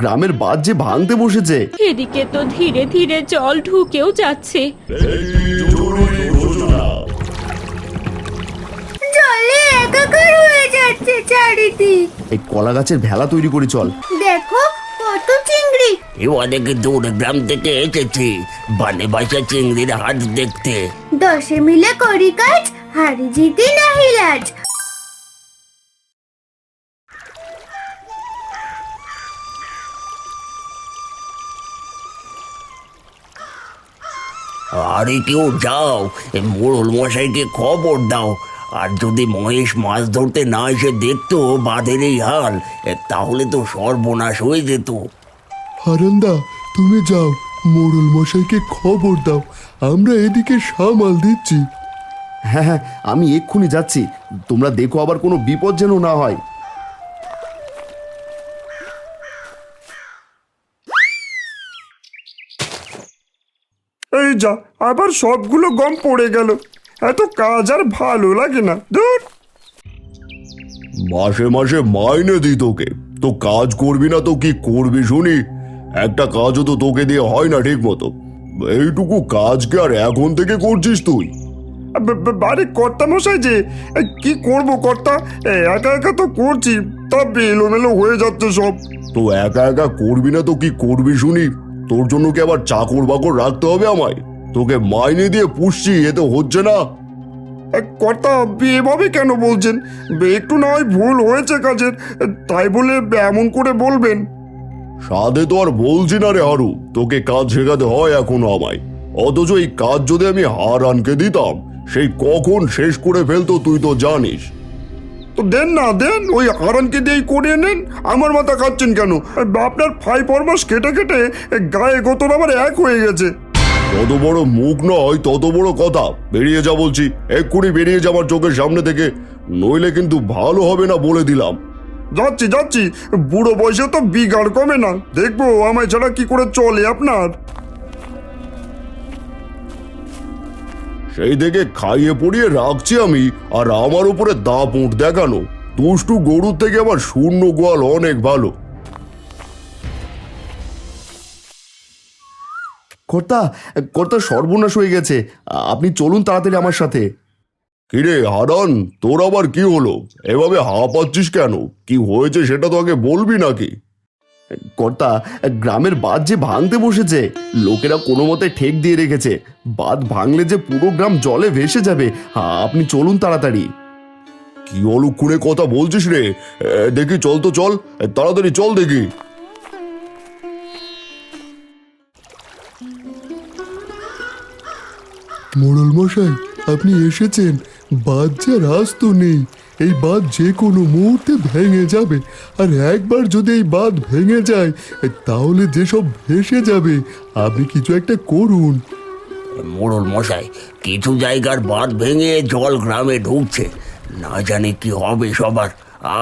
গ্রামের বাঁধ যে ভাঙতে বসেছে। এদিকে তো ধীরে ধীরে জল ঢুকেও যাচ্ছে। জলে একাকার হয়ে যাচ্ছে চারিদিক। এই কলা গাছের ভেলা তৈরি করে চল। দেখো কত চিংড়ি। এ অনেক দূর গ্রাম থেকে এসেছি। বানে বাসা চিংড়ির হাট দেখতে। দশে মিলে করি কাজ হারি জিতি নাহি লাজ। আরে কেউ যাও মোড়ল মশাইকে খবর দাও। আর যদি মহেশ মাছ ধরতে না এসে দেখতো বাঁধের এই হাল তাহলে তো সর্বনাশ হয়ে যেত। হারান্দা তুমি যাও মোড়ল মশাইকে খবর দাও। আমরা এদিকে সামাল দিচ্ছি। হ্যাঁ হ্যাঁ আমি এক্ষুনি যাচ্ছি। তোমরা দেখো আবার কোনো বিপদ যেন না হয়। যা আবার সবগুলো গম পড়ে গেল। এত কাজ আর ভালো লাগে না। দূর মাসে মাসে মাইনে দিই তোকে। তো কাজ করবি না তো কি করবি শুনি? একটা কাজও তো তোকে দিয়ে হয় না ঠিক মতো এইটুকু কাজকে আর এখন থেকে করছিস তুই? বাড়ি কর্তা মশাই যে কি করব কর্তা? একা একা তো করছি তা এলোমেলো হয়ে যাচ্ছে সব। তো একা একা করবি না তো কি করবি শুনি? তোর জন্য কি আবার চাকর বাকর রাখতে হবে আমায়? তোকে মাইনে দিয়ে পুষছি এতে হচ্ছে না। এ, কর্তা এভাবে কেন বলছেন? একটু না হয় ভুল হয়েছে কাজের তাই বলে এমন করে বলবেন। সাধে তো আর বলছি না রে হারু তোকে কাজ শেখাতে হয় এখনও আমায়। অথচ এই কাজ যদি আমি হারানকে দিতাম সেই কখন শেষ করে ফেলতো তুই তো জানিস। তো দেন না দেন। ওই হারানকে দিয়েই করিয়ে নেন। আমার মাথা খাচ্ছেন কেন? আপনার ফাই ফরমাস কেটে কেটে গায়ে গোতর আমার এক হয়ে গেছে। তত বড় মুখ নয় তত বড় কথা। বেরিয়ে যা বলছি। এক্ষুনি বেরিয়ে যাবার চোখের সামনে থেকে। নইলে কিন্তু ভালো হবে না বলে দিলাম। যাচ্ছি যাচ্ছি। বুড়ো বয়সে তো বিগাড় কমে না। দেখব আমায় ছাড়া কি করে চলে আপনার? সেই থেকে খাইয়ে পড়িয়ে রাখছি আমি আর আমার উপরে দাপুট দেখানো। দুষ্টু গরুর থেকে আমার শূন্য গোয়াল অনেক ভালো। কর্তা কর্তা সর্বনাশ হয়ে গেছে। আপনি চলুন তাড়াতাড়ি আমার সাথে। কিরে হারান তোর আবার কি হলো? এভাবে হাঁপাচ্ছিস কেন? কি হয়েছে সেটা তো আগে বলবি নাকি? কর্তা গ্রামের বাঁধ যে ভাঙতে বসেছে লোকেরা কোনো মতে ঠেক দিয়ে রেখেছে। বাঁধ ভাঙলে যে পুরো গ্রাম জলে ভেসে যাবে আপনি চলুন তাড়াতাড়ি। কি অলুক্ষণে কথা বলছিস রে? দেখি চল তো চল তাড়াতাড়ি চল দেখি। মোড়ল মশাই আপনি এসেছেন বাদ যে রাস্ত নেই এই বাঁধ যে কোনো মুহূর্তে ভেঙে যাবে। আর একবার যদি এই বাঁধ ভেঙে যায় তাহলে যেসব ভেসে যাবে আপনি কিছু একটা করুন। মোড়ল মশাই কিছু জায়গার বাঁধ ভেঙে জল গ্রামে ঢুকছে। না জানি কি হবে সবার।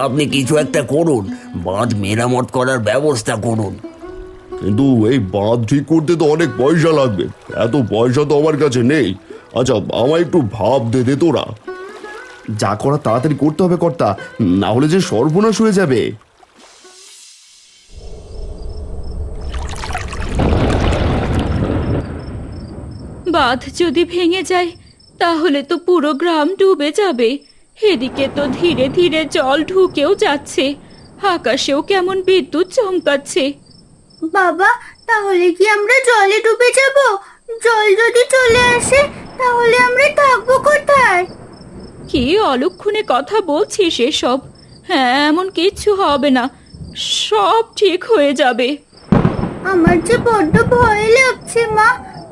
আপনি কিছু একটা করুন বাঁধ মেরামত করার ব্যবস্থা করুন। কিন্তু এই বাঁধ ঠিক করতে তো অনেক পয়সা লাগবে। এত পয়সা তো আমার কাছে নেই। আচ্ছা আমায় একটু ভাব দে দে তোরা। যা করা তাড়াতাড়ি করতে হবে কর্তা না হলে যে সর্বনাশ হয়ে যাবে। বাঁধ যদি ভেঙে যায় তাহলে তো পুরো গ্রাম ডুবে যাবে। এদিকে তো ধীরে ধীরে জল ঢুকেও যাচ্ছে আকাশেও কেমন বিদ্যুৎ চমকাচ্ছে। বাবা তাহলে কি আমরা জলে ডুবে যাব? জল যদি চলে আসে তাহলে আমরা থাকব কোথায়? কি অলক্ষণে কথা বলছিস এসব হ্যাঁ এমন কিচ্ছু হবে না। সব ঠিক হয়ে যাবে। আমার যে বড্ড ভয় লাগছে মা।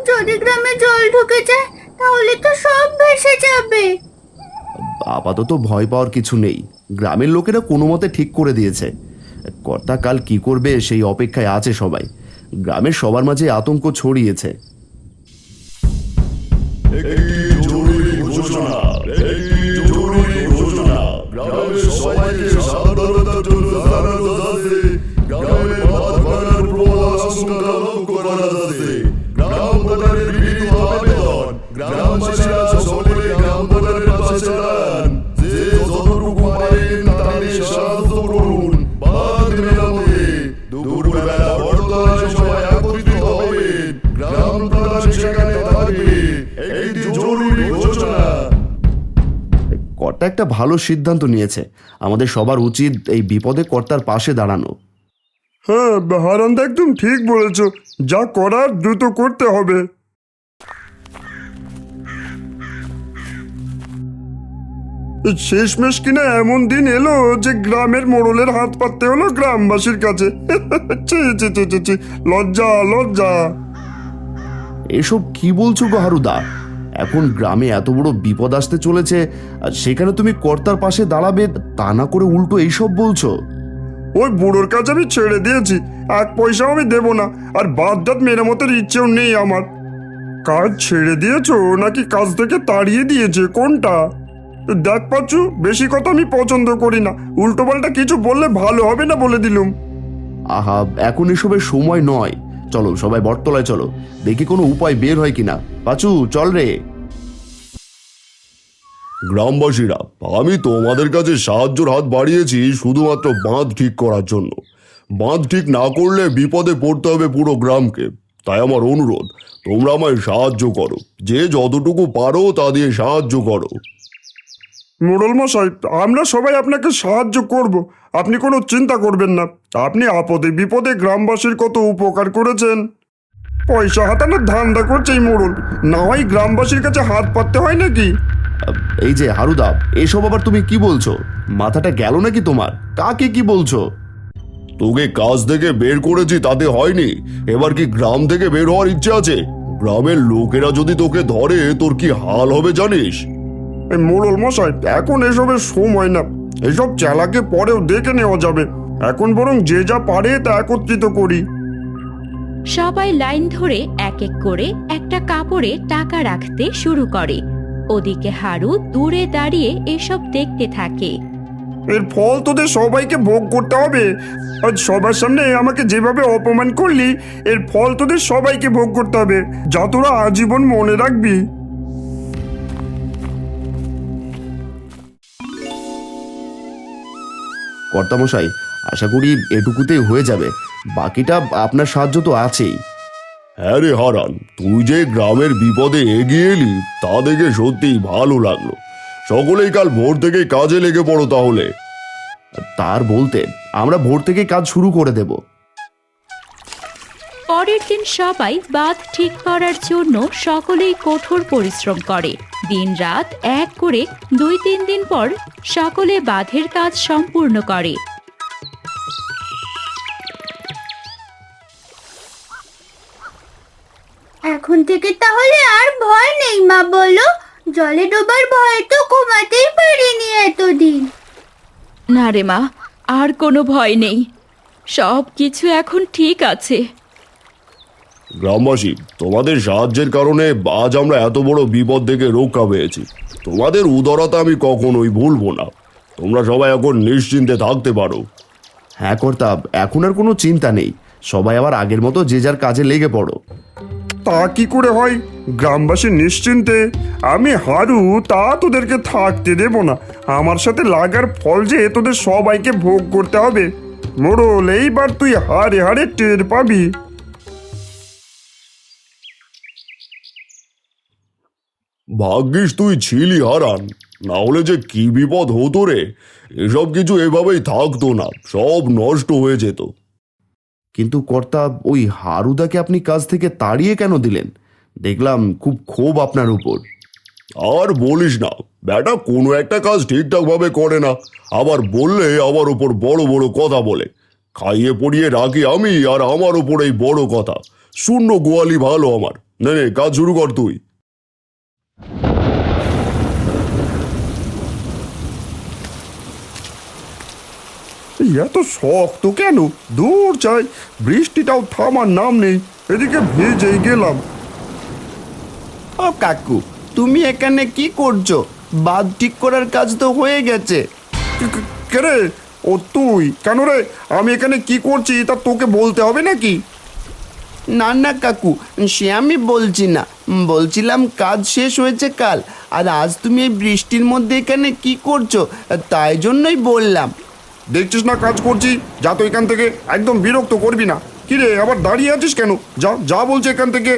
যদি গ্রামে জল ঢুকে যায় তাহলে তো সব ভেসে যাবে। আপাতত ভয় পাওয়ার কিছু নেই। গ্রামের লোকেরা কোনো মতে ঠিক করে দিয়েছে। কর্তা কাল কি করবে সেই অপেক্ষায় আছে সবাই। গ্রামের সবার মাঝে আতঙ্ক ছড়িয়েছে। একটা ভালো সিদ্ধান্ত নিয়েছে। আমাদের সবার উচিত এই বিপদে কর্তার পাশে দাঁড়ানো। হ্যাঁ হারান্দা একদম ঠিক বলেছ। যা করার দ্রুত করতে হবে। শেষমেশ কিনা এমন দিন এলো যে গ্রামের মোড়লের হাত পাততে হলো গ্রামবাসীর কাছে। লজ্জা লজ্জা। এসব কি বলছো গো হারুদা? এখন গ্রামে এত বড় বিপদ আসতে চলেছে আর সেখানে তুমি কর্তার পাশে দাঁড়াবে তা না করে উল্টো এইসব বলছো? ওই বুড়োর কাজ আমি ছেড়ে দিয়েছি এক পয়সাও আমি দেবো না আর বাদ দাঁত মেরামতের ইচ্ছেও নেই আমার। কাজ ছেড়ে দিয়েছ নাকি কাজ থেকে তাড়িয়ে দিয়েছে কোনটা? দেখ পাচ্ছু বেশি কথা আমি পছন্দ করি না উল্টোপাল্টা কিছু বললে ভালো হবে না বলে দিলুম। আহা এখন এসবের সময় নয়। চলো সবাই বটতলায় চলো। দেখি কোনো উপায় বের হয় কিনা। পাচু চল রে। গ্রামবাসীরা আমি তোমাদের কাছে সাহায্যের হাত বাড়িয়েছি শুধুমাত্র বাঁধ ঠিক করার জন্য। বাঁধ ঠিক না করলে বিপদে পড়তে হবে পুরো গ্রামকে। তাই আমার অনুরোধ তোমরা আমায় সাহায্য করো। যে যতটুকু পারো তা দিয়ে সাহায্য করো। মোড়ল মশাই আমরা সবাই আপনাকে সাহায্য করব। আপনি কোনো চিন্তা করবেন না। আপনি আপদে বিপদে গ্রামবাসীর কত উপকার করেছেন? পয়সা হাতানোর ধান্দা করছে এই মোড়ল। না হয় গ্রামবাসীর কাছে হাত পাততে হয় নাকি? এই যে হারুদা এসব আবার তুমি কি বলছো? মাথাটা গেল নাকি তোমার? কাকে কি বলছো? তোকে কাজ থেকে বের করেছি তাতে হয়নি। এবার কি গ্রাম থেকে বের হওয়ার ইচ্ছে আছে? গ্রামের লোকেরা যদি তোকে ধরে তোর কি হাল হবে জানিস? মোড়ল মশাই এখন এসবের সময় না। এসব চালাকে পরেও দেখে নেওয়া যাবে। এখন বরং যে যা পারে তা একত্রিত করি। সবাই লাইন ধরে এক এক করে একটা কাপড়ে টাকা রাখতে শুরু করে। ওদিকে হারু দূরে দাঁড়িয়ে এসব দেখতে থাকে। এর ফল তোদের সবাইকে ভোগ করতে হবে। আজ সবার সামনে আমাকে যেভাবে অপমান করলি এর ফল তোদের সবাইকে ভোগ করতে হবে। যা তোরা আজীবন মনে রাখবি। কর্তামশাই আশা করি এটুকুতেই হয়ে যাবে। বাকিটা আপনার সাহায্য তো আছেই। হ্যাঁ রে হারান তুই যে গ্রামের বিপদে এগিয়ে এলি তা দেখে সত্যিই ভালো লাগল। সকলেই কাল ভোর থেকে কাজে লেগে পড়ো তাহলে। তার বলতে আমরা ভোর থেকে কাজ শুরু করে দেব। পরের দিন সবাই বাঁধ ঠিক করার জন্য সকলেই কঠোর পরিশ্রম করে। দিনরাত এক করে দুই তিন দিন পর সকলে বাঁধের কাজ সম্পূর্ণ করে। এখন থেকে তাহলে আর ভয় নেই মা বলো। জলে ডোবার ভয় তো ঘুমাতেই পারিনি এতদিন। না রে মা আর কোনো ভয় নেই। সব কিছু এখন ঠিক আছে। গ্রামবাসী তোমাদের সাহায্যের কারণে আজ আমরা এত বড় বিপদ থেকে রক্ষা পেয়েছি। তোমাদের উদারতা আমি কখনোই ভুলবো না। তোমরা সবাই এখন নিশ্চিন্তে থাকতে পারো। হ্যাঁ কর্তা এখন আর কোনো চিন্তা নেই। সবাই আবার আগের মতো যে যার কাজে লেগে পড়ো। তা কি করে হয়? গ্রামবাসী নিশ্চিন্তে? আমি হারু তা তোদেরকে থাকতে দেব না। আমার সাথে লাগার ফল যে তোদের সবাইকে ভোগ করতে হবে। মোড়ল এইবার তুই হারে হারে টের পাবি। ভাগ্যিস তুই ছিলি হারান। না হলে যে কি বিপদ হতো রে? এসব কিছু এভাবেই থাকতো না সব নষ্ট হয়ে যেত। কিন্তু কর্তা ওই হারুদাকে আপনি কাজ থেকে তাড়িয়ে কেন দিলেন? দেখলাম খুব ক্ষোভ আপনার উপর। আর বলিস না ব্যাটা কোনো একটা কাজ ঠিকঠাক ভাবে করে না। আবার বললে আমার উপর বড় বড় কথা বলে। খাইয়ে পড়িয়ে রাখি আমি আর আমার উপর এই বড় কথা। শূন্য গোয়ালি ভালো আমার। নে কাজ শুরু কর তুই। এত শক্ত কেন? দূর চাই। বৃষ্টিটাও থামার নাম নেই। এদিকে ভিজেই গেলাম। ও কাকু তুমি এখানে কি করছ? বাদ ঠিক করার কাজ তো হয়ে গেছে। রে? ও তুই? কেন রে? আমি এখানে কি করছি তা তোকে বলতে হবে নাকি? না না কাকু সে আমি বলছি না। বলছিলাম কাজ শেষ হয়েছে কাল। আর আজ তুমি এই বৃষ্টির মধ্যে এখানে কি করছ? তাই জন্যই বললাম। দেখছিস না কাজ করছি? যা তো এখান থেকে একদম বিরক্ত করবি না। কি রে আবার দাঁড়িয়ে আছিস কেন? যা যা বলছে এখান থেকে।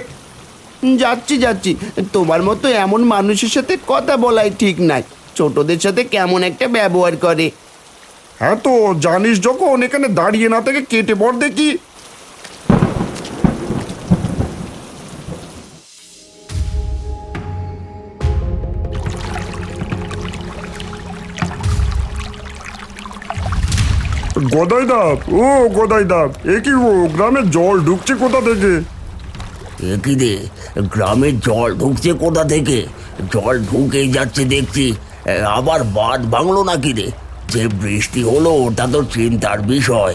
যাচ্ছি যাচ্ছি। তোমার মতো এমন মানুষের সাথে কথা বলাই ঠিক নাই। ছোটদের সাথে কেমন একটা ব্যবহার করে। হ্যাঁ তো জানিস যখন এখানে দাঁড়িয়ে না থেকে কেটে পড় দেখি। গদাই দাব ও গদাই দাব এ কি গো গ্রামে জল ঢুকছে কোথা থেকে? একই রে গ্রামের জল ঢুকছে কোথা থেকে? জল ঢুকেই যাচ্ছে দেখছি আবার বাঁধ ভাঙলো নাকি রে? যে বৃষ্টি হলো ওটা তো চিন্তার বিষয়।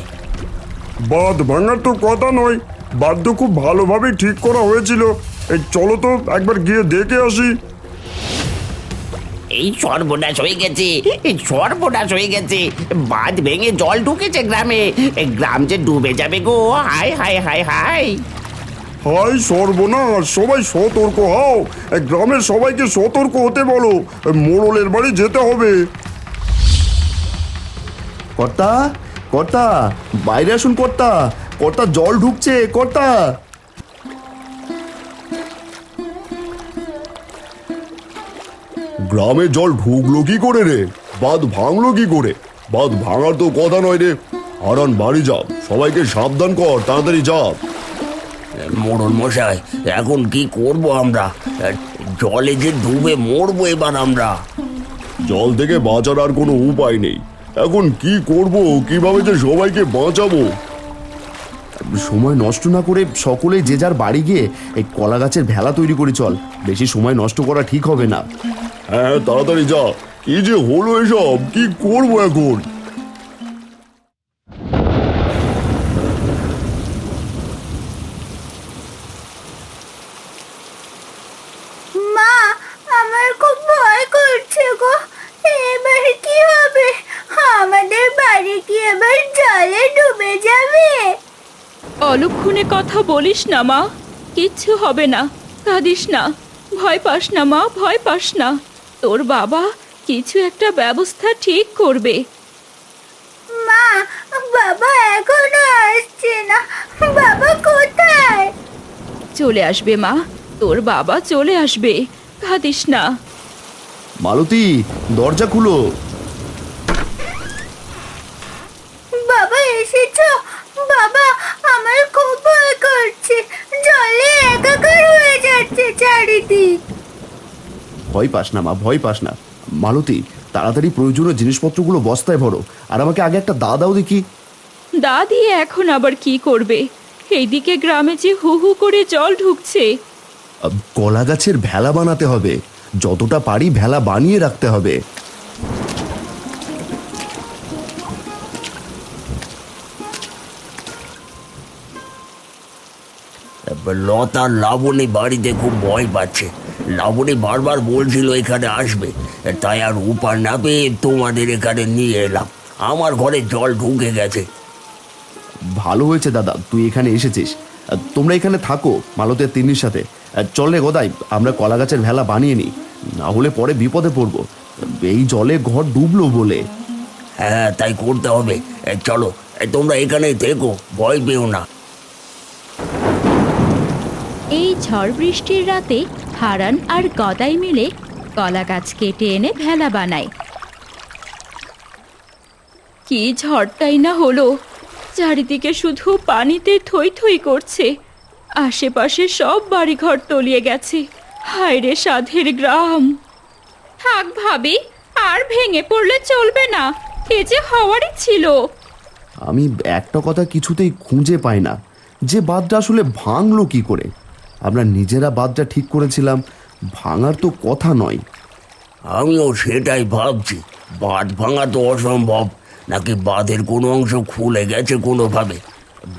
বাঁধ ভাঙার তো কথা নয় বাঁধ তো খুব ভালোভাবেই ঠিক করা হয়েছিল। এই চলো তো একবার গিয়ে দেখে আসি। এই সর্বনাশ হয়ে গেছে, এই সর্বনাশ হয়ে গেছে। বাঁধ ভেঙে জল ঢুকেছে গ্রামে গ্রাম যে ডুবে যাবে গো হাই হাই হাই হাই হাই সর্বনাশ, সবাই সতর্ক হও গ্রামের সবাইকে সতর্ক হতে বলো মোড়লের বাড়ি যেতে হবে। কর্তা কর্তা, বাইরে আসুন কর্তা কর্তা, জল ঢুকছে, কর্তা। গ্রামে জল ঢুকলো কি করে রে? বাঁধ ভাঙলো কি করে? বাঁধ ভাঙার তো কথা নয় রে। হারান বাড়ি যা। সবাইকে সাবধান কর তাড়াতাড়ি যা। মোড়ল মশাই এখন কি করব আমরা? জলে যে ডুবে মরবো এবার আমরা। জল থেকে বাঁচার আর কোনো উপায় নেই। এখন কি করব? কীভাবে যে সবাইকে বাঁচাবো? সময় নষ্ট না করে সকলে যে যার বাড়ি গিয়ে এই কলা গাছের ভেলা তৈরি করে চল। বেশি সময় নষ্ট করা ঠিক হবে না। হ্যাঁ তাড়াতাড়ি যা। কি যে হলো এসব কি করব এখন? মা আমার খুব ভয় করছে গো। এবার কি হবে? আমাদের বাড়ি কি এবার জলে ডুবে যাবে? অলক্ষণে কথা বলিস না মা। কিচ্ছু হবে না। কাঁদিস না। ভয় পাস না মা ভয় পাস না। তোর বাবা কিছু একটা ব্যবস্থা ঠিক করবে। মা বাবা এখনও আসছে না। বাবা কোথায়? চলে আসবে মা তোর বাবা চলে আসবে। কাঁদিস না। মালতী দরজা খুলো। বাবা এসেছ? বাবা আমার খুব ভয় করছে। জলে একাকার হয়ে যাচ্ছে চারিদিক। ভয় পাস না মা ভয় পাস না। মালতী তাড়াতাড়ি প্রয়োজনীয় জিনিসপত্রগুলো বস্তায় ভরো। আর আমাকে আগে একটা দা দাও দেখি। দা দিয়ে এখন আবার কি করবে? এইদিকে গ্রামে যে হু হু করে জল ঢুকছে। কলা গাছের ভেলা বানাতে হবে। যতটা পারি ভেলা বানিয়ে রাখতে হবে। এবার লতার লাবণী বাড়িতে খুব ভয় পাচ্ছে। লাবণী বারবার বলছিল এখানে আসবে। তাই আর উপার না পেয়ে তোমাদের এখানে নিয়ে এলাম। আমার ঘরে জল ঢুকে গেছে। ভালো হয়েছে দাদা তুই এখানে এসেছিস। তোমরা এখানে থাকো মালতের তিন্নির সাথে। চল রে গদাই আমরা কলা গাছের ভেলা বানিয়ে নিই। না হলে পরে বিপদে পড়ব। এই জলে ঘর ডুবলো বলে। হ্যাঁ তাই করতে হবে। চলো তোমরা এখানেই থেকো ভয় পেও না। এই ঝড় বৃষ্টির রাতে হারান আর গদাই মিলে কলা গাছ কেটে এনে ভেলা বানায়। কি ঝড়টাই না হলো। চারিদিকে শুধু পানিতে থই থই করছে। আশেপাশে সব বাড়িঘর তলিয়ে গেছে। হায় রে সাধের গ্রাম। থাক ভাবি, আর ভেঙে পড়লে চলবে না। এ যে হওয়ারই ছিল। আমি একটা কথা কিছুতেই খুঁজে পাই না। যে বাদটা আসলে ভাঙলো কি করে? আমরা নিজেরা বাঁধটা ঠিক করেছিলাম ভাঙার তো কথা নয়। আমিও সেটাই ভাবছি। বাঁধ ভাঙা তো অসম্ভব। নাকি বাঁধের কোনো অংশ খুলে গেছে কোনোভাবে?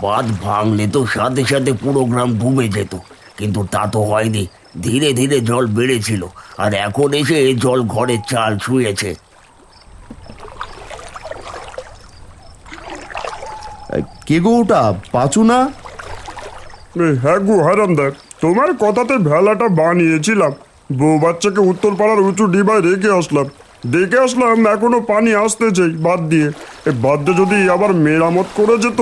বাঁধ ভাঙলে তো সাথে সাথে পুরো গ্রাম ডুবে যেত। কিন্তু তা তো হয়নি। ধীরে ধীরে জল বেড়েছিল। আর এখন এসে জল ঘরের চাল ছুঁয়েছে। কে গো ওটা? পাচু না? হ্যাঁ গো হারামদার। তোমার কথাতে ভেলাটা বানিয়েছিলাম। বউ বাচ্চাকে উত্তর পাড়ার উঁচু ডিবায় রেখে আসলাম। দেখে আসলাম এখনও পানি আসতেছে বাদ দিয়ে। এ বাদ দিয়ে যদি আবার মেরামত করে যেত?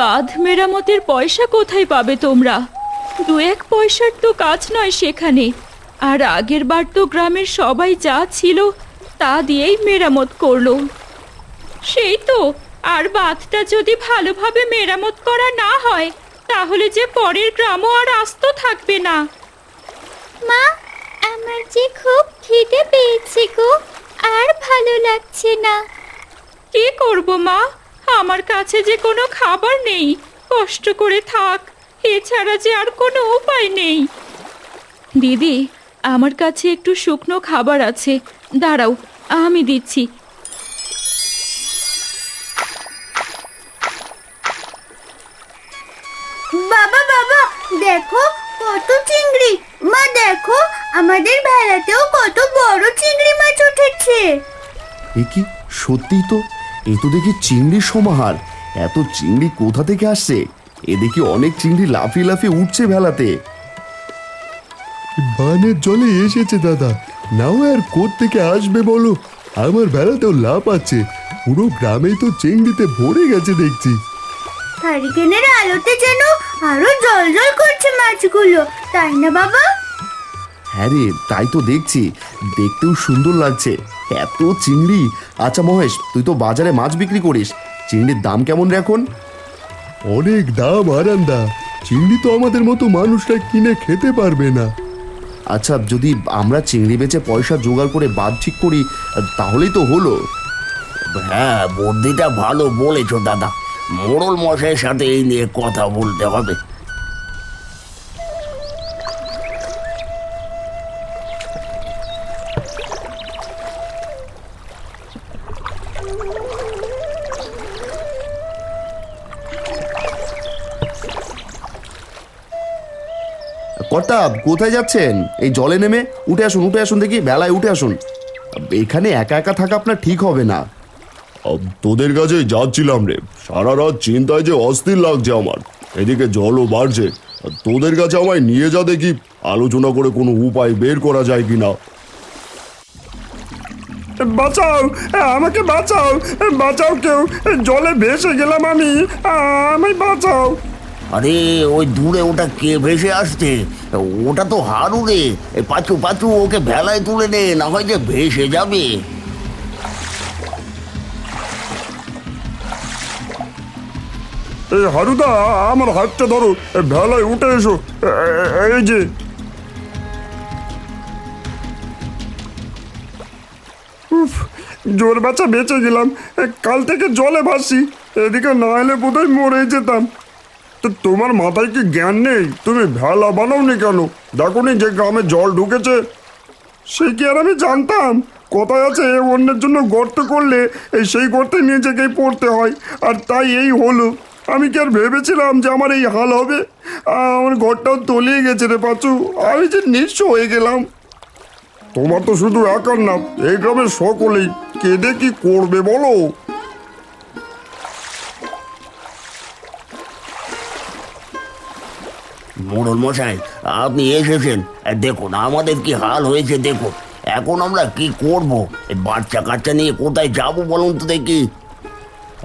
বাঁধ মেরামতের পয়সা কোথায় পাবে তোমরা? দু এক পয়সার তো কাজ নয় সেখানে। আর আগের বার তো গ্রামের সবাই যা ছিল, তা দিয়েই মেরামত করল। সেই তো, আর বাঁধটা যদি ভালোভাবে মেরামত করা না হয় তাহলে যে পরের গ্রামও আর আস্ত থাকবে না। মা আমার যে খুব খিদে পেয়েছে গো আর ভালো লাগছে না। কি করব মা? আমার কাছে যে কোনো খাবার নেই কষ্ট করে থাক এছাড়া যে আর কোনো উপায় নেই। দিদি আমার কাছে একটু শুকনো খাবার আছে। দাঁড়াও আমি দিচ্ছি। বাবা বাবা দেখো কত চিংড়ি। মা দেখো আমাদের ভেলাতেও কত বড় চিংড়ি মাছ উঠেছে। এ কি সত্যিই তো? এ তো দেখি চিংড়ির সমাহার। এত চিংড়ি কোথা থেকে আসছে? এ দেখি অনেক চিংড়ি লাফিয়ে লাফিয়ে উঠছে ভেলাতে বানের জলে এসেছে দাদা। নাও আর থেকে আসবে বলো? আমার বেড়াতেও লাভ আছে। পুরো গ্রামেই তো চিংড়িতে ভরে গেছে দেখছি। হারিকেনের আলোতে যেন আরও জল জল করছে মাছগুলো তাই না বাবা? হ্যাঁ রে তাই তো দেখছি। দেখতেও সুন্দর লাগছে। এত চিংড়ি। আচ্ছা মহেশ তুই তো বাজারে মাছ বিক্রি করিস। চিংড়ির দাম কেমন রে এখন? অনেক দাম আরান্দা। চিংড়ি তো আমাদের মতো মানুষরা কিনে খেতে পারবে না। আচ্ছা যদি আমরা চিংড়ি বেচে পয়সা জোগাড় করে বাদ ঠিক করি তাহলেই তো হলো। হ্যাঁ বুদ্ধিটা ভালো বলেছ দাদা। মোড়ল মশাইয়ের সাথে এই নিয়ে কথা বলতে হবে। কর্তা কোথায় যাচ্ছেন? এই জলে নেমে উঠে আসুন উঠে আসুন দেখি, বেলায় উঠে আসুন। এখানে একা একা থাকা আপনার ঠিক হবে না। তোদের কাছে যাচ্ছিলাম রে। সারা রাত চিন্তায় যে অস্থির লাগছে আমার। এদিকে জলও বাড়ছে। তোদের কাছে আমায় নিয়ে যা দেখি। আলোচনা করে কোনো উপায় বের করা যায় কিনা। বাঁচাও! আমাকে বাঁচাও! বাঁচাও কেউ! জলে ভেসে গেলাম আমি। আমায় বাঁচাও! আরে ওই দূরে ওটা কে ভেসে আসছে? ওটা তো হারু রে। পাচু পাচু ওকে ভেলায় তুলে নে না হয় যে ভেসে যাবে। এই হারুদা, আমার হাতটা ধরো। ভেলায় উঠে এসো। এই যে। উফ, জোর বাচ্চা বেঁচে গেলাম। কাল থেকে জলে ভাসি। এদিকে না এলে বোধহয় মরে যেতাম। তো তোমার মাথায় কি জ্ঞান নেই? তুমি ভেলা বানাওনি কেন? দেখো নি যে গ্রামে জল ঢুকেছে? সে কি আর আমি জানতাম? কোথায় আছে, অন্যের জন্য গর্ত করলে সেই গর্তে নিজেকেই পড়তে হয়। আর তাই এই হলো। আমি কি আর ভেবেছিলাম যে আমার এই হাল হবে? আমার ঘরটাও তলিয়ে গেছে রে পাচু। আমি যে নিঃস্ব হয়ে গেলাম। তোমার তো শুধু একার না এই গ্রামের সকলেই। কেঁদে কি করবে বলো? মোড়ল মশাই, আপনি এসেছেন। দেখুন, আমাদের কি হাল হয়েছে দেখুন। এখন আমরা কি করব? বাচ্চা কাচ্চা নিয়ে কোথায় যাব বলুন তো দেখি।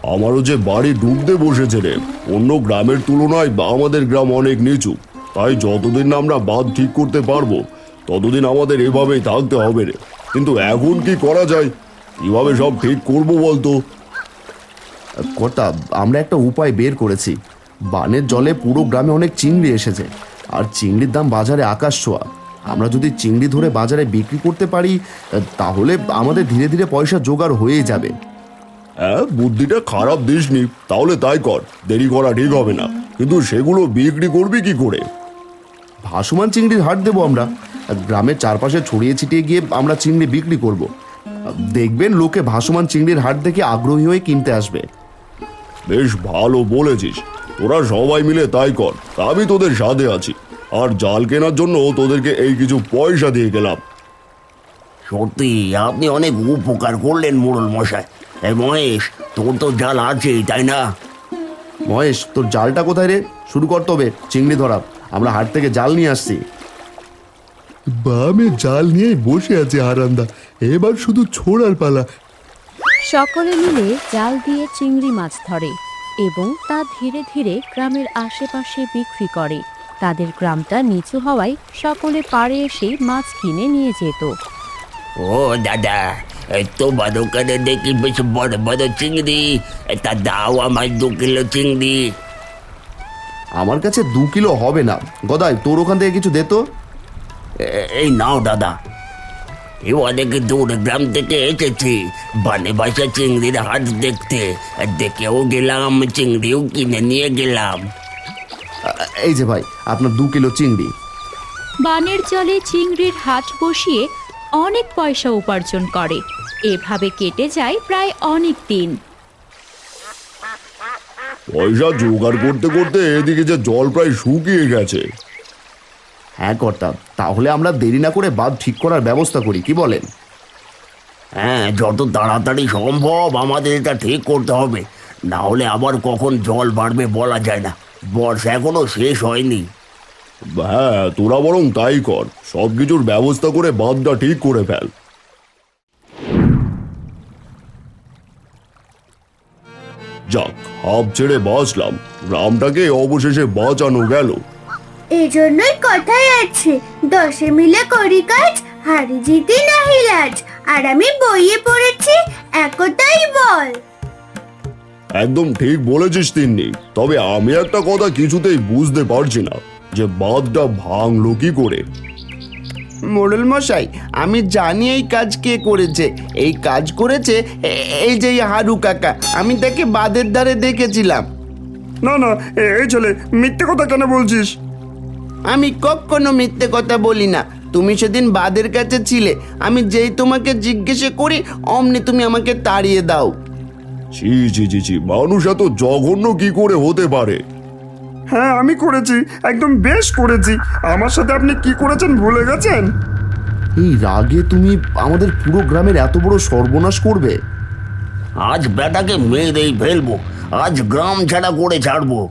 আমারও যে বাড়ি ডুবতে বসেছে রে। অন্য গ্রামের তুলনায় আমাদের গ্রাম অনেক নিচু। তাই যতদিন না আমরা বাঁধ ঠিক করতে পারব, ততদিন আমাদের এভাবেই থাকতে হবে রে। কিন্তু এখন কি করা যায়? কীভাবে সব ঠিক করব বলতো? কর্তা, আমরা একটা উপায় বের করেছি। বানের জলে পুরো গ্রামে অনেক চিংড়ি এসেছে। আর চিংড়ির দাম বাজারে আকাশ ছোঁয়া। আমরা যদি চিংড়ি ধরে বাজারে বিক্রি করতে পারি তাহলে আমাদের ধীরে ধীরে পয়সা জোগাড় হয়ে যাবে। হ্যাঁ বুদ্ধিটা খারাপ দিসনি তাহলে তাই কর দেরি করা ঠিক হবে না। কিন্তু সেগুলো বিক্রি করবি কি করে? ভাসমান চিংড়ির হাট দেবো আমরা। গ্রামের চারপাশে ছড়িয়ে ছিটিয়ে গিয়ে আমরা চিংড়ি বিক্রি করব। দেখবেন লোকে ভাসমান চিংড়ির হাট দেখে আগ্রহী হয়ে কিনতে আসবে। বেশ ভালো বলেছিস। তোরা সবাই মিলে তাই কর আমি তোদের সাথে আছি। আর জাল কেনার জন্য তোদেরকে এই কিছু পয়সা দিয়ে গেলাম। সত্যি আপনি অনেক উপকার করলেন মোড়ল মশাই। এই মহেশ তোর তো জাল আছেই তাই না? মহেশ তোর জালটা কোথায় রে? শুরু কর তবে চিংড়ি ধরা। আমরা হাট থেকে জাল নিয়ে আসছি। বামে জাল নিয়ে বসে আছে আরান্দা এবার শুধু ছোড়ার পালা। সকলে মিলে জাল দিয়ে চিংড়ি মাছ ধরে এবং তা ধীরে ধীরে গ্রামের আশেপাশে বিক্রি করে। তাদের গ্রামটা নিচু হওয়ায় সকলে পাড়ে এসে মাছ কিনে নিয়ে যেত। ও দাদা তোমার ওখানে দেখি বেশ বড় বড় চিংড়ি তা দাও আমার দু কিলো চিংড়ি আমার কাছে দু কিলো হবে না। গদাই তোর ওখান থেকে কিছু দে তো। এ- এই নাও দাদা। এ অনেক দূর গ্রাম থেকে এসেছি। বানে বাসা চিংড়ির হাট দেখতে। দেখেও গেলাম চিংড়িও কিনে নিয়ে গেলাম। এই যে ভাই আপনার দু কিলো চিংড়ি। বানের জলে চিংড়ির হাট বসিয়ে অনেক পয়সা উপার্জন করে। এভাবে কেটে যায় প্রায় অনেক দিন। পয়সা জোগাড় করতে করতে এদিকে যে জল প্রায় শুকিয়ে গেছে। হ্যাঁ কর্তা তাহলে আমরা দেরি না করে বাঁধ ঠিক করার ব্যবস্থা করি কি বলেন? হ্যাঁ যত তাড়াতাড়ি সম্ভব আমাদের এটা ঠিক করতে হবে। না হলে আবার কখন জল বাড়বে বলা যায় না। বর্ষা এখনও শেষ হয়নি। হ্যাঁ তোরা বরং তাই কর। সব কিছুর ব্যবস্থা করে বাঁধটা ঠিক করে ফেল। যাক হাফ ছেড়ে বাঁচলাম। গ্রামটাকে অবশেষে বাঁচানো গেল। কথাই আছে দশে মিলে করি কাজ হারি জিতি নাহি লাজ আর আমি বইয়ে পড়েছি একতাই বল। একদম ঠিক বলেছিস তিন্নি তবে আমি একটা কথা কিছুতেই বুঝতে পারছি না যে বাঁধটা ভাঙলো কি করে। মোড়ল মশাই আমি জানি এই কাজ কে করেছে। এই কাজ করেছে এই যে এই হারু কাকা আমি তাকে বাদের ধারে দেখেছিলাম। না না এই ছেলে মিথ্যে কথা কেন বলছিস? আমি কখনো মিথ্যে কথা বলি না। তুমি সেদিন বাদের কাছে ছিলে আমি যেই তোমাকে জিজ্ঞেস করি অমনি তুমি আমাকে তাড়িয়ে দাও। ছি ছি ছি ছি মানুষ এত জঘন্য কি করে হতে পারে? হ্যাঁ আমি করেছি। একদম বেশ করেছি। আমার সাথে আপনি কি করেছেন ভুলে গেছেন? এই রাগে তুমি আমাদের পুরো গ্রামের এত বড় সর্বনাশ করবে। আজ বেটাকে মেরেই ফেলব। আজ গ্রাম ছাড়া করে ছাড়বো।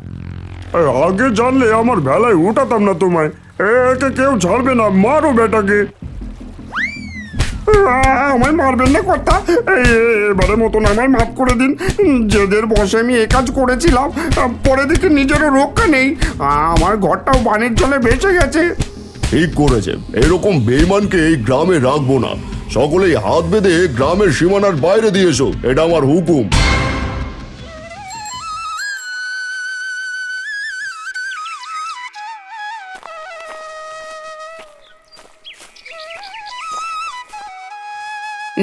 এ, আগে জানলে আমার বেলায় উঠাতাম না তোমায়। এ, একে কেউ ছাড়বে না মারো বেটাকে। আমায় মারবেন না কর্তা? এবারে মতন আমায় মাফ করে দিন। যেদের বসে আমি এ কাজ করেছিলাম, পরে দেখি নিজেরও রক্ষা নেই। আমার ঘরটাও পানির জলে বেঁচে গেছে। ঠিক করেছে। এরকম বেইমানকে এই গ্রামে রাখব না। সকলেই হাত বেঁধে গ্রামের সীমানার বাইরে দিয়েছ এটা আমার হুকুম।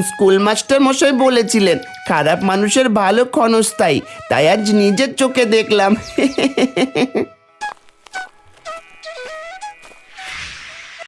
স্কুল মাস্টার মশাই বলেছিলেন খারাপ মানুষের ভালো ক্ষণস্থায়ী তাই আজ নিজের চোখে দেখলাম।